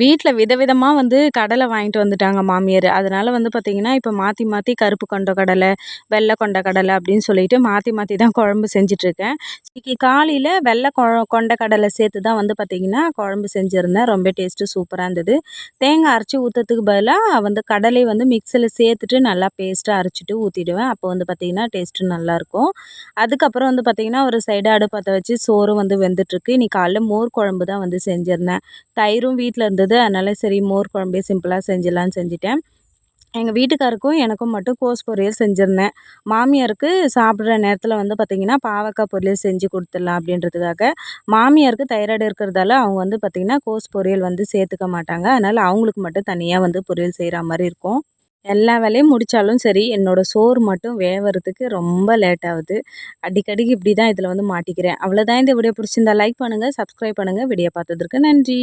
வீட்டில் விதவிதமாக வந்து கடலை வாங்கிட்டு வந்துட்டாங்க மாமியார். அதனால் வந்து பார்த்திங்கன்னா இப்போ மாற்றி மாற்றி கருப்பு கொண்ட கடலை வெள்ளை கொண்ட கடலை அப்படின்னு சொல்லிட்டு மாற்றி மாற்றி தான் குழம்பு செஞ்சிட்ருக்கேன். இன்றைக்கி காலையில் வெள்ளை கொ கொண்ட கடலை சேர்த்து தான் வந்து பார்த்திங்கன்னா குழம்பு செஞ்சுருந்தேன். ரொம்ப டேஸ்ட்டு சூப்பராக இருந்தது. தேங்காய் அரைச்சி ஊற்றுறதுக்கு பதிலாக வந்து கடலை வந்து மிக்சியில் சேர்த்துட்டு நல்லா பேஸ்ட்டாக அரைச்சிட்டு ஊற்றிடுவேன் அப்போ வந்து பார்த்திங்கன்னா டேஸ்ட்டு நல்லாயிருக்கும் அதுக்கப்புறம் வந்து பார்த்திங்கன்னா ஒரு சைடு அடுப்பத்தை வச்சு சோறும் வந்து வெந்துட்டுருக்கு இன்றைக்கி காலைல மோர் குழம்பு தான் வந்து செஞ்சுருந்தேன். தயிரும் வீட்டில் இருந்தது அதனால் சரி மோர் குழம்பே சிம்பிளாக செஞ்சிடலான்னு செஞ்சுட்டேன். எங்கள் வீட்டுக்காருக்கும் எனக்கும் மட்டும் கோஸ் பொரியல் செஞ்சுருந்தேன். மாமியாருக்கு சாப்பிட்ற நேரத்தில் வந்து பார்த்திங்கன்னா பாவக்காய் பொரியல் செஞ்சு கொடுத்துடலாம் அப்படின்றதுக்காக. மாமியாருக்கு தைராய்டு இருக்கிறதால அவங்க வந்து பார்த்திங்கன்னா கோஸ் பொரியல் வந்து சேர்த்துக்க மாட்டாங்க. அதனால் அவங்களுக்கு மட்டும் தனியாக வந்து பொரியல் செய்கிற மாதிரி இருக்கும். எல்லா வேலையும் முடித்தாலும் சரி என்னோடய சோறு மட்டும் வேவறதுக்கு ரொம்ப லேட் ஆகுது. அடிக்கடிக்கு இப்படி தான் இதில் வந்து மாட்டிக்கிறேன். அவ்வளோதான் இந்த வீடியோ பிடிச்சிருந்தா லைக் பண்ணுங்கள் சப்ஸ்கிரைப் பண்ணுங்கள் வீடியோ பார்த்ததுக்கு நன்றி.